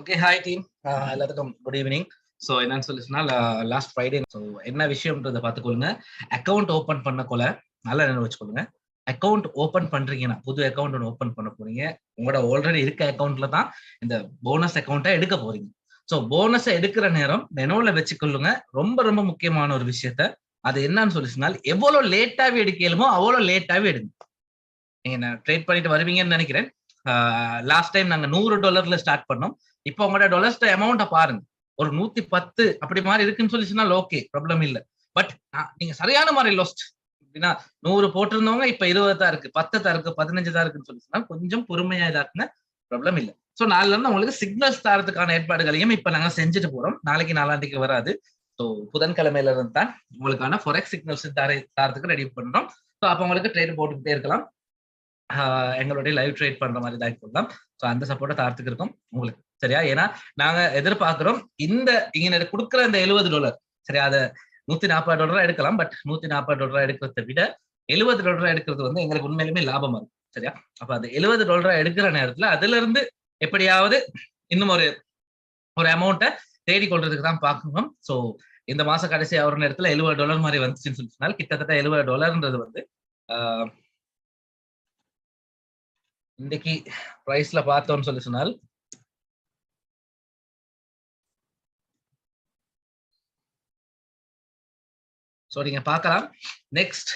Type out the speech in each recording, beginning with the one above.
Okay hi team எல்லாத்துக்கும் good evening so என்னன்னு சொல்லிச்சுன்னா லாஸ்ட் ஃப்ரைடே ஸோ என்ன விஷயம்ன்றதை பார்த்துக்கொள்ளுங்க. அக்கௌண்ட் ஓப்பன் பண்ண கொள்ள நல்லா நினைவு வச்சுக்கொள்ளுங்க. அக்கௌண்ட் ஓப்பன் பண்றீங்கன்னா புது அக்கௌண்ட் ஒன்று ஓப்பன் பண்ண போறீங்க. உங்களோட ஆல்ரெடி இருக்க அக்கௌண்ட்ல தான் இந்த போனஸ் அக்கௌண்ட்டை எடுக்க போறீங்க. ஸோ போனஸை எடுக்கிற நேரம் நினைவுல வச்சுக்கொள்ளுங்க. ரொம்ப ரொம்ப முக்கியமான ஒரு விஷயத்த. அது என்னன்னு சொல்லிச்சுனால் எவ்வளவு லேட்டாவே எடுக்கலுமோ அவ்வளோ லேட்டாவே எடுங்க நீங்க ட்ரேட் பண்ணிட்டு வருவீங்கன்னு நினைக்கிறேன். லாஸ்ட் டைம் நாங்க நூறு டாலர்ல ஸ்டார்ட் பண்ணோம். இப்போ உங்களோட டொலர்ஸ் அமௌண்ட்டை பாருங்க. ஒரு நூத்தி பத்து அப்படி மாதிரி இருக்குன்னு சொல்லிச்சுன்னா ஓகே ப்ராப்ளம் இல்ல. பட் நீங்க சரியான மாதிரி லொஸ்ட் அப்படின்னா நூறு போட்டிருந்தவங்க இப்ப இருபது தான் இருக்கு பத்து தான் இருக்கு பதினஞ்சு தான் இருக்குன்னு சொல்லிச்சுன்னா கொஞ்சம் பொறுமையா இதாக்குன ப்ராப்ளம் இல்ல. சோ நாலுல இருந்து உங்களுக்கு சிக்னல்ஸ் தரத்துக்கான ஏற்பாடுகளையும் இப்ப நாங்க செஞ்சுட்டு போறோம். நாளைக்கு நாலாண்டிக்கு வராது. ஸோ புதன்கிழமையில இருந்து தான் உங்களுக்கான ஃபொரெக்ஸ் சிக்னல்ஸ் தர தரத்துக்கு ரெடி பண்றோம். ஸோ அப்போ உங்களுக்கு ட்ரேட் போட்டுக்கிட்டே இருக்கலாம். எங்களுடைய லைவ் ட்ரேட் பண்ற மாதிரி தான் இருக்கலாம் ஸோ அந்த சப்போர்ட்டை தாரத்துக்கு இருக்கும். உங்களுக்கு சரியா? ஏன்னா நாங்க எதிர்பார்க்கிறோம் இந்த இங்க கொடுக்குற இந்த எழுபது டாலர் சரியா? அதை நூத்தி நாற்பது டாலரா எடுக்கலாம் பட் நூத்தி நாற்பது டாலரா எடுக்கிறத விட எழுபது டாலரா எடுக்கிறது வந்து எங்களுக்கு உண்மையிலுமே லாபமா இருக்கும் சரியா? அப்ப அது எழுபது டாலரா எடுக்கிற நேரத்துல அதுல இருந்து எப்படியாவது இன்னும் ஒரு ஒரு அமௌண்ட்டை தேடி கொள்றதுக்கு தான் பார்க்கணும். ஸோ இந்த மாச கடைசி ஆகிற நேரத்துல எழுபது டாலர் மாதிரி வந்துச்சுன்னு சொல்லி சொன்னால் கிட்டத்தட்ட எழுபது டாலர்ன்றது வந்து இன்னைக்கு பிரைஸ்ல பார்த்தோம்னு சொல்லி சொன்னால் ஸோ நீங்க பார்க்கலாம். நெக்ஸ்ட்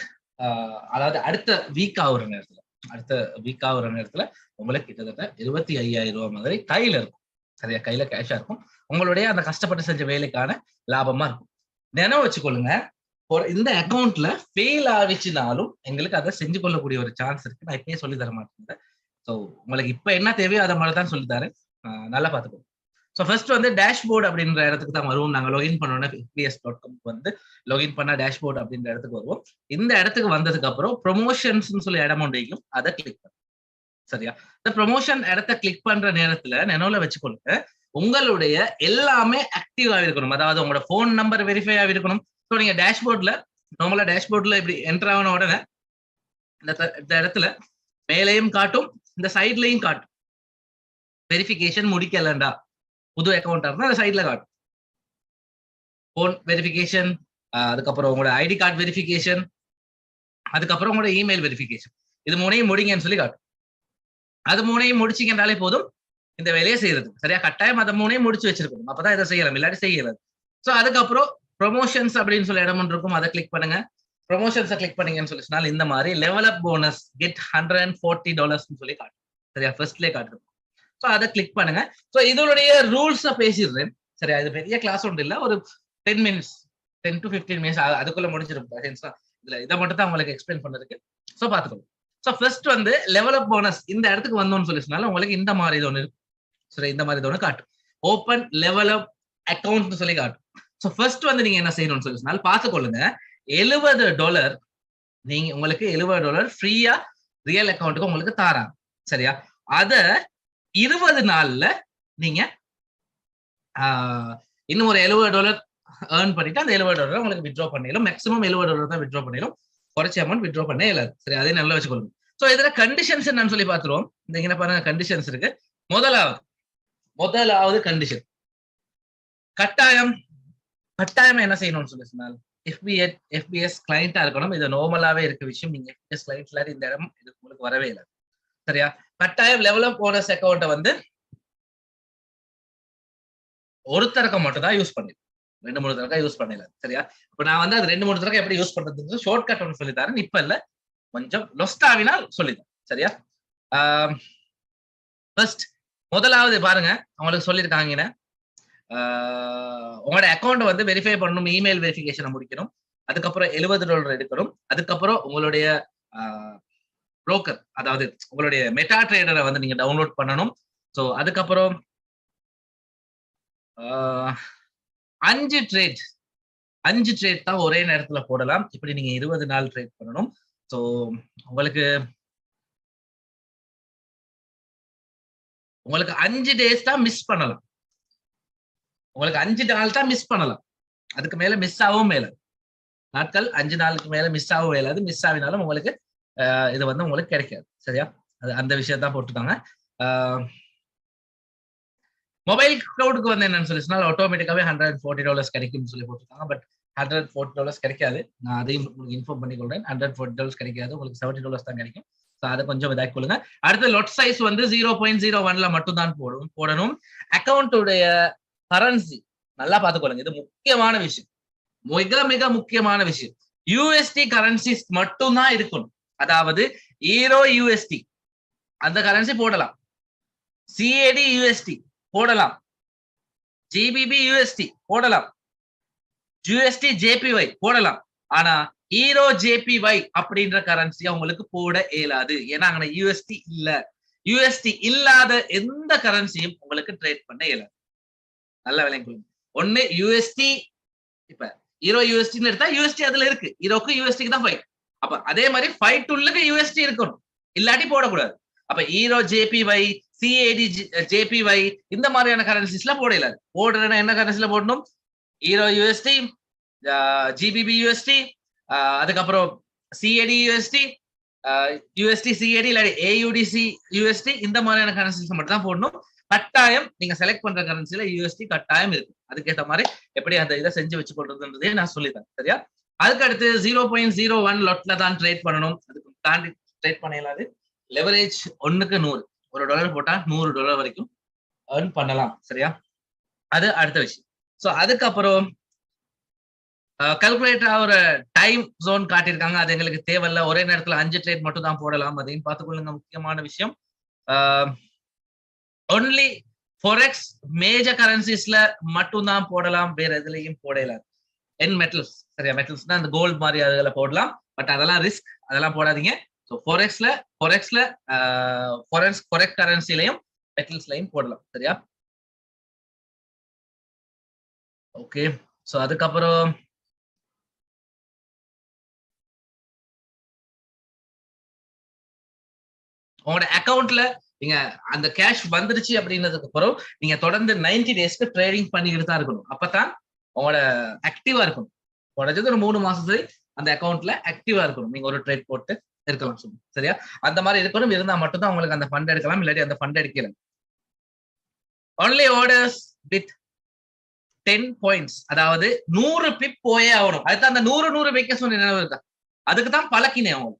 அதாவது அடுத்த வீக் ஆகுற நேரத்துல அடுத்த வீக் ஆகுற நேரத்துல உங்களுக்கு கிட்டத்தட்ட இருபத்தி ஐயாயிரம் ரூபாய் மாதிரி கையில இருக்கும். சரியா? கையில கேஷா இருக்கும். உங்களுடைய அந்த கஷ்டப்பட்டு செஞ்ச வேலைக்கான லாபமா இருக்கும். நினைவு வச்சுக்கொள்ளுங்க. இந்த அக்கௌண்ட்ல ஃபெயில் ஆகிச்சுனாலும் எங்களுக்கு அதை செஞ்சு கொள்ளக்கூடிய ஒரு சான்ஸ் இருக்கு. நான் இப்பயே சொல்லி தர மாட்டேன் ஸோ உங்களுக்கு இப்ப என்ன தேவையோ அதை மாதிரி தான் சொல்லி தரேன் நல்லா பார்த்துக்கோங்க. ஸோ ஃபர்ஸ்ட் வந்து டேஷ்போர்ட் அப்படின்ற இடத்துக்கு தான் வருவோம். நாங்கள் லாகின் பண்ணோன்னா எஃபிஎஸ் டாட் காம் வந்து லாகின் பண்ண டேஷ்போர்ட் அப்படின்ற இடத்துக்கு வருவோம். இந்த இடத்துக்கு வந்ததுக்கு அப்புறம் ப்ரொமோஷன்ஸ்னு சொல்லி இடம் ஒன்றையும் அதை கிளிக் பண்ணும் சரியா? இந்த ப்ரொமோஷன் இடத்த கிளிக் பண்ற நேரத்துல நினைவுல வச்சுக்கொள்ளுங்க உங்களுடைய எல்லாமே ஆக்டிவா இருக்கணும். அதாவது உங்களோட ஃபோன் நம்பர் வெரிஃபை ஆகி இருக்கணும். ஸோ நீங்க டேஷ்போர்ட்ல நார்மலா டேஷ்போர்ட்ல இப்படி என்டர் ஆன உடனே இந்த இடத்துல மேலேயும் காட்டும் இந்த சைட்லையும் காட்டும். வெரிஃபிகேஷன் முடிக்கலண்டா புது அக்கௌண்டா இருந்தால் அந்த சைட்ல காட்டும் போன் வெரிஃபிகேஷன் அதுக்கப்புறம் உங்களோட ஐடி கார்டு வெரிஃபிகேஷன் அதுக்கப்புறம் உங்களோட இமெயில் வெரிஃபிகேஷன் இது மூணையும் முடிங்கன்னு சொல்லி காட்டும் அது மூணையும் முடிச்சிங்கன்றாலே போதும் இந்த வேலையை செய்யறது. சரியா? கட்டாயம் அதை மூணையும் முடிச்சு வச்சிருக்கணும். அப்பதான் இதை செய்யலாம். இல்லாட்டி செய்யலாம். ஸோ அதுக்கப்புறம் ப்ரொமோஷன்ஸ் அப்படின்னு சொல்லி இடம் ஒன்று இருக்கும். அதை கிளிக் பண்ணுங்க. ப்ரொமோஷன்ஸை கிளிக் பண்ணீங்கன்னு சொல்லி சொன்னால் இந்த மாதிரி level up bonus get hundred and forty டாலர்ஸ்னு சொல்லி காட்டும் சரியா? ஃபர்ஸ்ட்லேயே காட்டுது ஸோ அதை கிளிக் பண்ணுங்க. ஸோ இதனுடைய ரூல்ஸை பேசிடுறேன். சரியா? இது பெரிய கிளாஸ் ஒன்று இல்லை. ஒரு ten minutes ten to fifteen minutes அதுக்குள்ள முடிஞ்சிருக்கும் இதுல இதை மட்டும் தான் உங்களுக்கு எக்ஸ்பிளைன் பண்ணிருக்கு ஸோ பார்த்துக்கோங்க. ஸோ ஃபர்ஸ்ட் வந்து லெவல் அப் போனஸ் இந்த இடத்துக்கு வந்தோம்னு சொல்லி சொன்னாலும் உங்களுக்கு இந்த மாதிரி இது ஒன்று இருக்கும் சரி இந்த மாதிரி இது ஒன்று காட்டும். ஓப்பன் லெவல் அப் அக்கௌண்ட்னு சொல்லி காட்டும். ஸோ ஃபர்ஸ்ட் வந்து நீங்க என்ன செய்யணும்னு சொல்லி சொன்னால் பார்த்துக்கொள்ளுங்க. எழுபது டாலர் நீங்க உங்களுக்கு எழுபது டாலர் ஃப்ரீயா ரியல் அக்கௌண்ட்டுக்கு உங்களுக்கு தாராங்க. சரியா? அத இருபது நாள்ல நீங்க இன்னும் ஒரு எழுபது டாலர் ஏர்ன் பண்ணிட்டு அந்த எழுபது டாலர் உங்களுக்கு வித்ட்ரா பண்ணிடும் மேக்ஸிமம் எழுபது டாலர் தான் விட்ரா பண்ணிடும் குறைச்ச அமௌண்ட் விட்ரா பண்ணே இல்லை. சரி அதே நல்லா வச்சுக்கொள்ளுங்க. ஸோ இதுல கண்டிஷன்ஸ் நான் சொல்லி பார்த்துருவோம். இந்த இங்க பாருங்க கண்டிஷன்ஸ் இருக்கு. முதலாவது முதலாவது கண்டிஷன் கட்டாயம் கட்டாயம் என்ன செய்யணும்னு சொல்லி சொன்னால் எஃபிஎஸ் எஃபிஎஸ் கிளைண்டா இருக்கணும். இது நார்மலாவே இருக்க விஷயம். நீங்க எஃபிஎஸ் கிளைண்ட்ல இந்த இடம் இது உங்களுக்கு வரவே இல்லை. சரியா? கட்டாயம் லெவல் ஆஃப் போனஸ் அக்கௌண்ட்டை வந்து ஒருத்தருக்கு மட்டும் தான் யூஸ் பண்ணிடும் ரெண்டு மூணு தரக்கா யூஸ் பண்ணல சரியா? இப்ப நான் வந்து அது ரெண்டு மூணு தரக்கா எப்படி யூஸ் பண்றதுன்னு ஷார்ட் கட் ஒன்று சொல்லி தரேன் இப்ப இல்ல கொஞ்சம் லொஸ்ட் ஆவினால் சொல்லித்தரேன். சரியா? ஃபர்ஸ்ட் முதலாவது பாருங்க அவங்களுக்கு சொல்லியிருக்காங்க உங்களோட அக்கௌண்ட் வந்து வெரிஃபை பண்ணணும் இமெயில் வெரிஃபிகேஷனை முடிக்கணும். அதுக்கப்புறம் எழுபது டாலர் எடுக்கணும். அதுக்கப்புறம் உங்களுடைய புரோக்கர் அதாவது உங்களுடைய மெட்டா ட்ரேடரை வந்து நீங்க டவுன்லோட் பண்ணணும். ஸோ அதுக்கப்புறம் அஞ்சு ட்ரேட் அஞ்சு ட்ரேட் தான் ஒரே நேரத்துல போடலாம். இப்படி நீங்க இருபது நாள் ட்ரேட் பண்ணணும். ஸோ உங்களுக்கு உங்களுக்கு அஞ்சு டேஸ் தான் மிஸ் பண்ணலாம். உங்களுக்கு அஞ்சு நாள் தான் மிஸ் பண்ணலாம். அதுக்கு மேல மிஸ் ஆகவும் மேல. நாட்கள் அஞ்சு நாளுக்கு மேல மிஸ் ஆகவும் மேலாது மிஸ் ஆகினாலும் உங்களுக்கு இது வந்து உங்களுக்கு கிடைக்காது. சரியா? அது அந்த விஷயம் தான் போட்டுருக்காங்க. மொபைல் க்ளவுடுக்கு வந்து என்னன்னு சொல்லி சொன்னால் ஆட்டோமேட்டிக்காவே ஹண்ட்ரட் ஃபோர்ட்டி டாலர்ஸ் கிடைக்கும்னு சொல்லி போட்டிருக்காங்க. பட் ஹண்ட்ரட் ஃபோர்ட்டி டாலர்ஸ் கிடைக்காது. நான் அதையும் உங்களுக்கு இன்ஃபார்ம் பண்ணிக்கொள்றேன் ஹண்ட்ரட் ஃபோர்ட்டி டாலர்ஸ் கிடைக்காது. உங்களுக்கு செவன்டி டாலர்ஸ் தான் கிடைக்கும். ஸோ அதை கொஞ்சம் இதாக கொள்ளுங்க. அடுத்து லொட் சைஸ் வந்து ஜீரோ பாயிண்ட் ஜீரோ ஒன்ல மட்டும் தான் போடும். போடணும். அக்கௌண்ட்டுடைய கரன்சி நல்லா பார்த்துக்கொள்ளுங்க. இது முக்கியமான விஷயம். மிக மிக முக்கியமான விஷயம். யூஎஸ்டி கரன்சிஸ் மட்டும்தான் இருக்கணும். அதாவது ஈரோ யூஎஸ்டி அந்த கரன்சி போடலாம். சிஏடி யூஎஸ்டி போடலாம். ஜிபிபி யூஎஸ்டி போடலாம். ஜிஎஸ்டி ஜேபிஒய் போடலாம். ஆனா ஈரோ ஜேபிஒய் அப்படின்ற கரன்சி உங்களுக்கு போட இயலாது. ஏன்னா அங்க யூஎஸ்டி இல்ல. யூஎஸ்டி இல்லாத எந்த கரன்சியும் உங்களுக்கு ட்ரேட் பண்ண இயலாது. நல்ல விலைக்கு ஒண்ணு யூஎஸ்டி இப்ப ஈரோ யூஎஸ்டின்னு எடுத்தா யூஎஸ்டி அதுல இருக்கு. ஈரோக்கு யூஎஸ்டிக்கு தான் போய் அப்ப அதே மாதிரி ஃபைவ் உள்ளுக்கு யூஎஸ்டி இருக்கணும். இல்லாட்டி போடக்கூடாது. அப்ப ஈரோ ஜேபிஒய் சிஏடி ஜேபிஒய் இந்த மாதிரியான கரன்சிஸ்ல போட இல்லாது போடுறேன்னா என்ன கரன்சில போடணும்? ஈரோ யூஎஸ்டி ஜிபிபி யூஎஸ்டி அதுக்கப்புறம் சிஏடி யூஎஸ்டி யூஎஸ்டி சிஏடி இல்லாட்டி ஏயுடிசி யூஎஸ்டி இந்த மாதிரியான கரன்சிஸ் மட்டும் தான் போடணும். கட்டாயம் நீங்க செலக்ட் பண்ற கரன்சில யூஎஸ்டி கட்டாயம் இருக்கு அதுக்கேற்ற மாதிரி எப்படி அந்த இதை செஞ்சு வச்சு கொள்றதுன்றதே நான் சொல்லித்தரேன். சரியா? அதுக்கு அடுத்து ஜீரோ பாயிண்ட் ஜீரோ ஒன் லொட்ல தான் ட்ரேட் பண்ணணும். அதுக்கு தாண்டி ட்ரேட் பண்ண இயலாது. லெவரேஜ் ஒன்னுக்கு நூறு. ஒரு டாலர் போட்டா நூறு டாலர் வரைக்கும் ஏர்ன் பண்ணலாம். சரியா? அது அடுத்த விஷயம். ஸோ அதுக்கப்புறம் கல்குலேட்டர் ஒரு டைம் ஜோன் காட்டியிருக்காங்க. அது எங்களுக்கு தேவையில்ல. ஒரே நேரத்துல அஞ்சு ட்ரேட் மட்டும் தான் போடலாம். அதையும் பார்த்துக்கொள்ளுங்க. முக்கியமான விஷயம். ஒன்லி ஃபொரெக்ஸ் மேஜர் கரன்சிஸ்ல மட்டும் தான் போடலாம். வேற எதுலையும் போடலாம் என் மெட்டல்ஸ் சரியா? மெட்டல்ஸ்னா அந்த கோல்டு மாதிரி அதில் போடலாம். பட் அதெல்லாம் ரிஸ்க் அதெல்லாம் போடாதீங்க. ஸோ ஃபோரெக்ஸ்ல ஃபோரெக்ஸ்ல ஃபோரெக்ஸ் ஃபோரெக்ஸ் கரன்சிலையும் மெட்டல்ஸ்லையும் போடலாம். சரியா? ஓகே ஸோ அதுக்கப்புறம் உங்களோட அக்கௌண்ட்ல நீங்க அந்த கேஷ் வந்துருச்சு அப்படின்றதுக்கு அப்புறம் நீங்க தொடர்ந்து நைன்டி டேஸ்க்கு ட்ரேடிங் பண்ணிக்கிட்டு தான் இருக்கணும். அப்பதான் உங்களோட ஆக்டிவா இருக்கணும். குறைஞ்சது ஒரு மூணு மாசத்துக்கு அந்த அக்கௌண்ட்ல ஆக்டிவா இருக்கணும். நீங்க ஒரு ட்ரேட் போட்டு இருக்கலாம் சொல்லுங்க சரியா? அந்த மாதிரி இருக்கணும். இருந்தா மட்டும்தான் உங்களுக்கு அந்த ஃபண்ட் எடுக்கலாம். இல்லாட்டி அந்த ஃபண்ட் எடுக்கல. Only orders with ten points அதாவது நூறு பிப் போயே ஆகணும். அதுதான் அந்த நூறு நூறு வைக்க சொன்ன நினைவு இருக்கா? அதுக்கு தான் பழக்கினேன் அவங்க.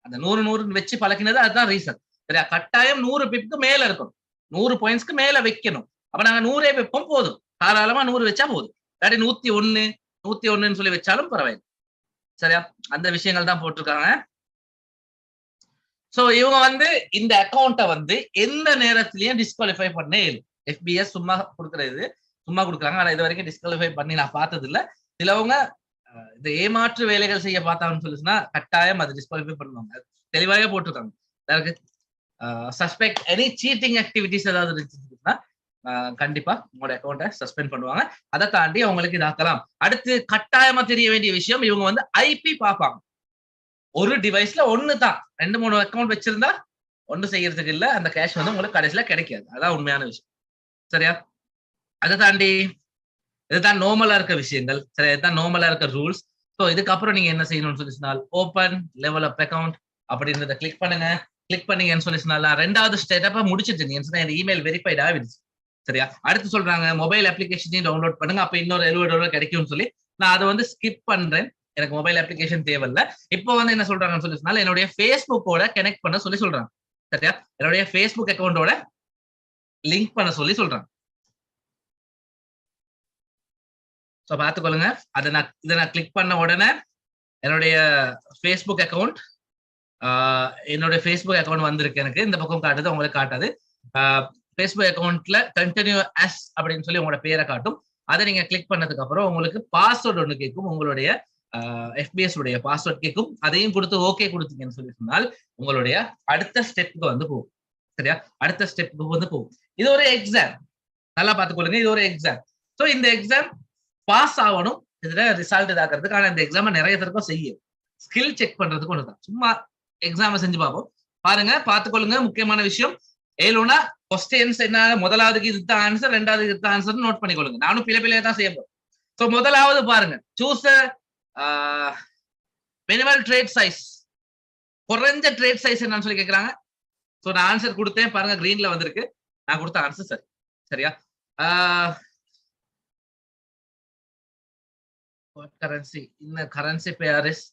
அந்த நூறு நூறு வச்சு பழக்கினது அதுதான் ரீசன் சரியா? கட்டாயம் நூறு பிப்க்கு மேல இருக்கணும். நூறு பாயிண்ட்ஸ்க்கு மேல வைக்கணும். அப்ப நாங்க நூறே வைப்போம் போதும். தாராளமா நூறு வச்சா போதும். இல்லாட்டி நூத்தி ஒண்ணு நூத்தி ஒண்ணுன்னு சொல்லி வச்சாலும் பரவாயில்லை. சரியா? அந்த விஷயங்கள் தான் போட்டிருக்காங்க. சோ இவங்க வந்து இந்த அக்கௌண்ட்டை வந்து எந்த நேரத்திலயும் டிஸ்குவாலிஃபை பண்ணே இயலும் எஃபிஎஸ் சும்மா கொடுக்கறது சும்மா கொடுக்குறாங்க. ஆனா இது வரைக்கும் டிஸ்குவாலிஃபை பண்ணி நான் பார்த்தது இல்ல சிலவங்க இந்த ஏமாற்று வேலைகள் செய்ய பார்த்தாங்கன்னு சொல்லிச்சுன்னா கட்டாயம் அதை டிஸ்குவாலிஃபை பண்ணுவாங்க. தெளிவாகவே போட்டிருக்காங்க. சஸ்பெக்ட் எனி சீட்டிங் ஆக்டிவிட்டிஸ் ஏதாவது இருந்துச்சு. கண்டிப்பா உங்களோட அக்கௌண்ட்டை சஸ்பெண்ட் பண்ணுவாங்க. அதை தாண்டி அவங்களுக்கு இதாக்கலாம். அடுத்து கட்டாயமா தெரிய வேண்டிய விஷயம் இவங்க வந்து ஐபி பார்ப்பாங்க. ஒரு டிவைஸ்ல ஒன்னு தான் ரெண்டு மூணு அக்கௌண்ட் வச்சிருந்தா ஒண்ணு செய்யறதுக்கு இல்ல அந்த கேஷ் வந்து உங்களுக்கு கடைசியில கிடைக்காது. அதான் உண்மையான விஷயம். சரியா? அதை தாண்டி இதுதான் நார்மலா இருக்க விஷயங்கள். சரி இதுதான் நார்மலா இருக்க ரூல்ஸ் ஸோ இதுக்கப்புறம் நீங்க என்ன செய்யணும்னு சொல்லி சொன்னால் ஓப்பன் லெவல் அப் அக்கௌண்ட் அப்படின்றத கிளிக் பண்ணுங்க. கிளிக் பண்ணீங்கன்னு சொல்லி சொன்னால் ரெண்டாவது ஸ்டெப்பா முடிச்சிட்டு நீங்க இந்த இமெயில் வெரிஃபைட் ஆகிடுச்சு. சரியா? அடுத்து சொல்றாங்க மொபைல் அப்ளிகேஷனையும் டவுன்லோட் பண்ணுங்க அப்ப இன்னொரு எழுபது டாலர் கிடைக்கும்னு சொல்லி. நான் அதை வந்து ஸ்கிப் பண்றேன். எனக்கு மொபைல் அப்ளிகேஷன் தேவையில்ல. இப்போ வந்து என்ன சொல்றாங்கன்னு சொல்லி என்னுடைய ஃபேஸ்புக்கோட கனெக்ட் பண்ண சொல்லி சொல்றாங்க. சரியா? என்னுடைய ஃபேஸ்புக் அக்கௌண்டோட லிங்க் பண்ண சொல்லி சொல்றாங்க. ஸோ பார்த்துக்கொள்ளுங்க. அதை நான் இதை நான் கிளிக் பண்ண உடனே என்னுடைய ஃபேஸ்புக் அக்கௌண்ட் என்னுடைய ஃபேஸ்புக் அக்கௌண்ட் வந்திருக்கு எனக்கு. இந்த பக்கம் காட்டுது உங்களுக்கு காட்டாது. ஃபேஸ்புக் அக்கௌண்ட்ல கண்டினியூ அஸ் அப்படின்னு சொல்லி உங்களோட பேரை காட்டும். அதை நீங்க கிளிக் பண்ணதுக்கு அப்புறம் உங்களுக்கு பாஸ்வேர்டு ஒன்று கேட்கும். உங்களுடைய எஃபிஎஸ் உடைய பாஸ்வேர்ட் கேட்கும். அதையும் கொடுத்து ஓகே கொடுத்தீங்கன்னு சொல்லி சொன்னால் உங்களுடைய அடுத்த ஸ்டெப்புக்கு வந்து போகும். சரியா? அடுத்த ஸ்டெப்புக்கு வந்து போகும். இது ஒரு எக்ஸாம் நல்லா பார்த்துக்கொள்ளுங்க. இது ஒரு எக்ஸாம் ஸோ இந்த எக்ஸாம் பாஸ் ஆகணும். இதுல ரிசல்ட் இதாக்குறதுக்கு ஆனா இந்த எக்ஸாம் நிறைய பேருக்கும் செய்யும். ஸ்கில் செக் பண்றதுக்கு ஒன்று தான் சும்மா எக்ஸாமை செஞ்சு பார்ப்போம். பாருங்க பார்த்துக்கொள்ளுங்க. முக்கியமான விஷயம். ஏழுனா கொஸ்டின்ஸ் என்ன முதலாவதுக்கு இதுதான் ஆன்சர் ரெண்டாவதுக்கு இதுதான் ஆன்சர் நோட் பண்ணிக்கொள்ளுங்க. நானும் பிள்ளை பிள்ளையா தான் செய்ய போறேன். ஸோ முதலாவது பாருங்க. சூஸ் மினிமல் ட்ரேட் சைஸ் குறைஞ்ச ட்ரேட் சைஸ் என்னன்னு சொல்லி கேட்கறாங்க ஸோ நான் ஆன்சர் கொடுத்தேன். பாருங்க கிரீன்ல வந்திருக்கு. நான் கொடுத்த ஆன்சர் சரி. சரியா? கரன்சி இந்த கரன்சி பேர் இஸ்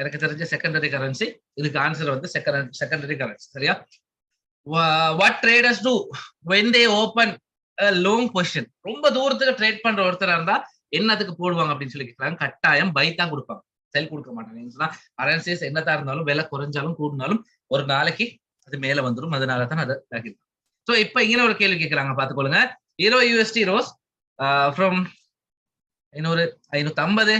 எனக்கு தெரிஞ்ச செகண்டரி கரன்சி இதுக்கு ஆன்சர் வந்து செகண்டரி கரன்சி சரியா? What traders do when they open long position ரொம்ப தூரத்துக்கு ட்ரேட் பண்ற ஒருத்தரா இருந்தா என்னத்துக்கு போடுவாங்க? அப்படின்னு சொல்லி கேட்கறாங்க கட்டாயம் பை தான் கொடுப்பாங்க. செல் கொடுக்க மாட்டாங்க. கரன்சிஸ் என்னதான் இருந்தாலும் விலை குறைஞ்சாலும் கூடினாலும் ஒரு நாளைக்கு அது மேல வந்துடும் அதனால தான் அதை ஸோ இப்போ இங்கே ஒரு கேள்வி கேட்கறாங்க பாத்துக்கொள்ளுங்க ஹீரோ யூஎஸ்டி ரோஸ் ஃப்ரம் ஐநூறு ஐநூத்தி ஐம்பது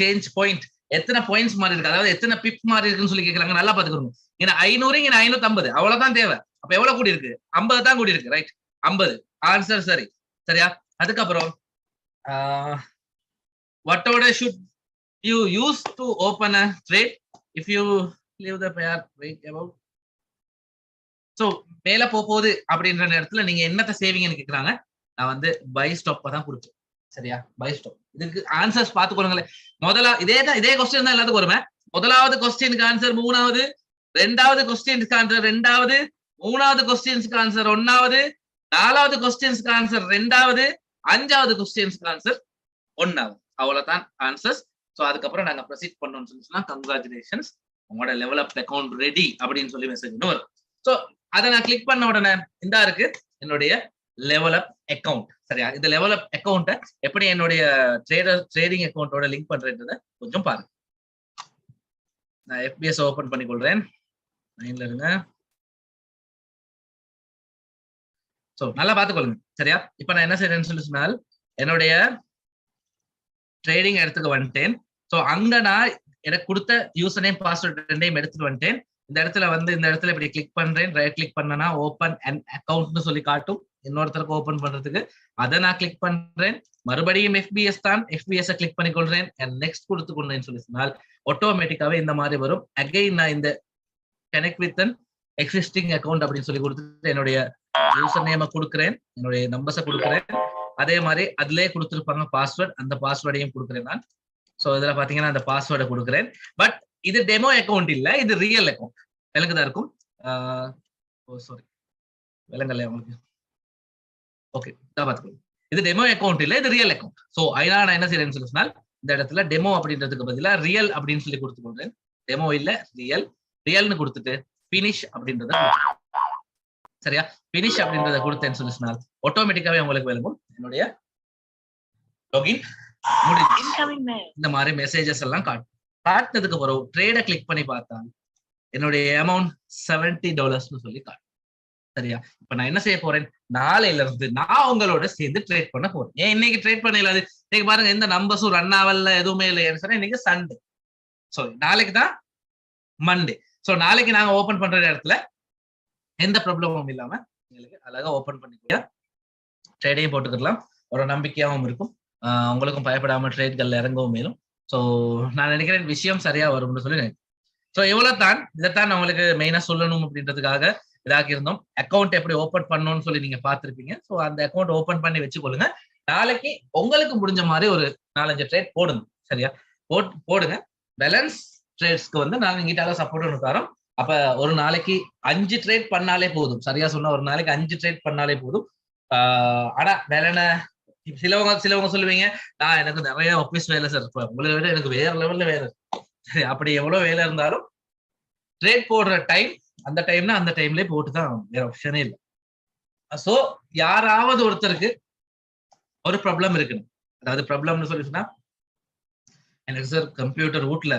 சேஞ்ச் பாயிண்ட் எத்தனை பாயிண்ட்ஸ் மாறி இருக்கு? அதாவது எத்தனை பிப் மாறி இருக்குன்னு சொல்லி கேட்கறாங்க நல்லா பாத்துக்கணும் ஏன்னா ஐநூறு இங்க ஐநூத்தி ஐம்பது அவ்வளவுதான் தேவை. அப்ப எவ்வளவு கூடி இருக்கு ஐம்பது தான் கூடி இருக்கு ரைட் ஐம்பது. ஆன்சர் சரி. சரியா? அதுக்கப்புறம் வாட் ஓட should you use to open a trade if you leave the pair wait about so மேல போகுது அப்படின்ற நேரத்துல நீங்க என்னத்தை சேவிங்கன்னு கேக்குறாங்க. நான் வந்து பை ஸ்டாப் தான் கொடுப்பேன். சரியா? பை ஸ்டாப் இதுக்கு ஆன்சர்ஸ் பார்த்துக்கொள்ளுங்களேன் முதலா இதே தான் இதே கொஸ்டின் தான் எல்லாத்துக்கும் வருவேன் முதலாவது கொஸ்டினுக்கு ஆன்சர் மூணாவது ரெண்டாவது கொஸ்டினுக்கு ஆன்சர் ரெண்டாவது மூணாவது கொஸ்டின்ஸ்க்கு ஆன்சர் ஒன்னாவது நாலாவது கொஸ்டின்ஸ்க்கு ஆன்சர் ரெண்டாவது அஞ்சாவது கொஸ்டின்ஸ்க்கு ஆன்சர் ஒன்னாவது அவ்வளவுதான் ஆன்சர்ஸ் ஸோ அதுக்கப்புறம் நாங்க ப்ரொசீட் பண்ணோம்னு சொல்லி சொன்னா கங்க்ராச்சுலேஷன்ஸ் உங்களோட லெவல் அப் அக்கௌண்ட் ரெடி அப்படின்னு சொல்லி மெசேஜ் வரும். ஸோ அதை நான் கிளிக் பண்ண உடனே இந்தா இருக்கு என்னுடைய லெவல் அப் அக்கௌண்ட் சரியா? இந்த லெவல் அப் அக்கௌண்ட்டை எப்படி என்னுடைய ட்ரேடர் ட்ரேடிங் அக்கௌண்ட்டோட லிங்க் பண்றேன்றத கொஞ்சம் பாருங்க. நான் எஃபிஎஸ் ஓபன் பண்ணி கொள்றேன் லைன்ல இருங்க. சோ நல்லா பாத்துக்கொள்ளுங்க சரியா? இப்ப நான் என்ன செய்யறேன்னு சொல்லி சொன்னால் என்னுடைய ட்ரேடிங் இடத்துக்கு வந்துட்டேன். சோ அங்க நான் எனக்கு கொடுத்த யூசர் நேம் பாஸ்வேர்ட் ரெண்டையும் எடுத்துட்டு வந்துட்டேன். இந்த இடத்துல வந்து இந்த இடத்துல இப்படி கிளிக் பண்றேன். ரைட் கிளிக் பண்ணனா ஓப்பன் அண்ட் அக்கௌண்ட்னு சொல்லி காட்டும். இன்னொருத்தருக்கு ஓபன் பண்றதுக்கு. அதை நான் கிளிக் பண்றேன். மறுபடியும் எஃபிஎஸ் தான். எஃபிஎஸ் கிளிக் பண்ணி கொள்றேன் அண்ட் நெக்ஸ்ட் கொடுத்து கொண்டேன்னு சொல்லி சொன்னால் ஆட்டோமேட்டிக்காவே இந்த மாதிரி வரும். அகைன் நான் இந்த connect with and existing account அப்படின்னு சொல்லி கொடுத்துட்டு என்னுடைய யூசர் நேம கொடுக்குறேன் என்னுடைய நம்பர்ஸை கொடுக்குறேன். அதே மாதிரி அதுலயே கொடுத்துருப்பாங்க பாஸ்வேர்ட் அந்த பாஸ்வேர்டையும் கொடுக்குறேன் நான். ஸோ இதுல பாத்தீங்கன்னா அந்த பாஸ்வேர்டை கொடுக்குறேன். பட் இது டெமோ அக்கௌண்ட் இல்ல இது ரியல் அக்கௌண்ட் விலங்குதான் இருக்கும்? ஓ சாரி விலங்கல்ல உங்களுக்கு. ஓகே பாத்துக்கோங்க இது டெமோ அக்கௌண்ட் இல்ல இது ரியல் அக்கௌண்ட் ஸோ அதனால நான் என்ன செய்யறேன்னு சொல்லி சொன்னால் இந்த இடத்துல டெமோ அப்படின்றதுக்கு பதிலா ரியல் அப்படின்னு சொல்லி கொடுத்துக்கொள்றேன் டெமோ இல்ல ரியல் ரியல்னு கொடுத்துட்டு பினிஷ் அப்படின்றத சரியா? பினிஷ் அப்படின்றத கொடுத்தேன்னு சொல்லி சொன்னால் ஆட்டோமேட்டிக்காவே உங்களுக்கு விளங்கும் என்னுடைய லாகின் முடிஞ்சு. இந்த மாதிரி மெசேஜஸ் எல்லாம் காட்டும் காட்டினதுக்கு பிறகு ட்ரேட கிளிக் பண்ணி பார்த்தா என்னுடைய அமௌண்ட் செவன்டி டாலர்ஸ்னு சொல்லி காட்டும் சரியா? இப்ப நான் என்ன செய்ய போறேன்? நாளையில இருந்து நான் உங்களோட சேர்ந்து ட்ரேட் பண்ண போறேன். ஏன் இன்னைக்கு ட்ரேட் பண்ண இல்லாது இன்னைக்கு பாருங்க எந்த நம்பர்ஸும் ரன் ஆகல எதுவுமே இல்லைன்னு சொன்னா இன்னைக்கு சண்டே ஸோ நாளைக்கு தான் மண்டே ஸோ நாளைக்கு நாங்க ஓபன் பண்ற இடத்துல எந்த ப்ராப்ளமும் இல்லாம எங்களுக்கு அழகா ஓபன் பண்ணிக்கலாம் ட்ரேடையும் போட்டுக்கலாம் ஒரு நம்பிக்கையாகவும் இருக்கும். உங்களுக்கும் பயப்படாம ட்ரேட்கள் இறங்கவும் மேலும். ஸோ நான் நினைக்கிறேன் விஷயம் சரியா வரும்னு சொல்லி நினைக்கிறேன். ஸோ இவ்வளவு தான் இதைத்தான் உங்களுக்கு மெயினா சொல்லணும் அப்படின்றதுக்காக இதாக இருந்தோம் அக்கௌண்ட் எப்படி ஓபன் பண்ணணும்னு சொல்லி நீங்க பாத்திருப்பீங்க ஸோ அந்த அக்கௌண்ட் ஓபன் பண்ணி வச்சுக்கொள்ளுங்க. நாளைக்கு உங்களுக்கு முடிஞ்ச மாதிரி ஒரு நாலஞ்சு ட்ரேட் போடுங்க. சரியா? போட் போடுங்க. பேலன்ஸ் ட்ரேட்ஸ்க்கு வந்து நாங்க நீட்டாக சப்போர்ட் ஒன்று தரோம். அப்ப ஒரு நாளைக்கு அஞ்சு ட்ரேட் பண்ணாலே போதும். சரியா சொன்னா ஒரு நாளைக்கு அஞ்சு ட்ரேட் பண்ணாலே போதும். ஆனா என்ன? சிலவங்க சிலவங்க சொல்லுவீங்க நான் எனக்கு நிறைய ஆஃபீஸ் வேலை சார் உங்களை விட எனக்கு வேற லெவல்ல வேலை சரி அப்படி எவ்வளவு வேலை இருந்தாலும் ட்ரேட் போடுற டைம் அந்த டைம்னா அந்த டைம்லயே போட்டு தான் வேற ஆப்ஷனே இல்லை. சோ யாராவது ஒருத்தருக்கு ஒரு ப்ராப்ளம் இருக்குன்னு அதாவது ப்ராப்ளம்னு சொல்லி சொன்னா எனக்கு சார் கம்ப்யூட்டர் வீட்ல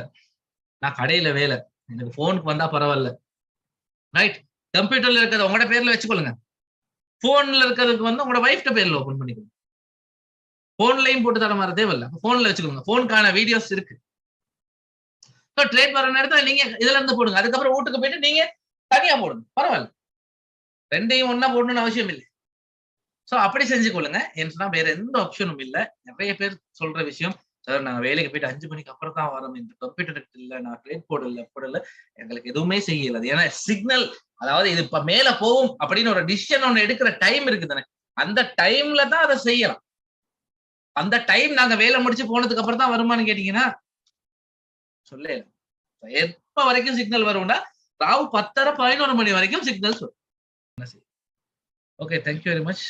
நான் கடையில வேலை. எனக்கு போனுக்கு வந்தா பரவாயில்ல. ரைட் கம்ப்யூட்டர்ல இருக்கிறத உங்களோட பேர்ல வச்சுக்கொள்ளுங்க. போன்ல இருக்கிறதுக்கு வந்து உங்களோட ஒய்ஃப்ட பேர்ல ஓபன் பண்ணிக்கோங்க. போன்லயும் போட்டு தர மாதிரி தேவையில்ல. போன்ல வச்சுக்கோங்க. போனுக்கான வீடியோஸ் இருக்கு. ட்ரேட் வர நேரத்தில் நீங்க இதுல இருந்து போடுங்க. அதுக்கப்புறம் வீட்டுக்கு போயிட்டு நீங்க தனியா போடுங்க. பரவாயில்ல. ரெண்டையும் ஒன்னா போடணும்னு அவசியம் இல்லை. ஸோ அப்படி செஞ்சு கொள்ளுங்க ஏன்னு சொன்னா வேற எந்த ஆப்ஷனும் இல்லை. நிறைய பேர் சொல்ற விஷயம் சார் நான் வேலைக்கு போயிட்டு அஞ்சு மணிக்கு அப்புறம் தான் வரோம். இந்த கம்ப்யூட்டர் இல்ல நான் ட்ரேட் போடல போடல எங்களுக்கு எதுவுமே செய்யல. ஏன்னா சிக்னல் அதாவது இது இப்ப மேல போகும் அப்படின்னு ஒரு டிசிஷன் ஒண்ணு எடுக்கிற டைம் இருக்கு தானே அந்த டைம்ல தான் அதை செய்யலாம். அந்த டைம் நாங்க வேலை முடிச்சு போனதுக்கு அப்புறம் தான் வருமானு கேட்டீங்கன்னா சொல்ல எப்ப வரைக்கும் சிக்னல் வரும்னா ராவு பத்தரை பதினோரு மணி வரைக்கும் சிக்னல் சொல்லும் ஓகே தேங்க்யூ வெரி மச்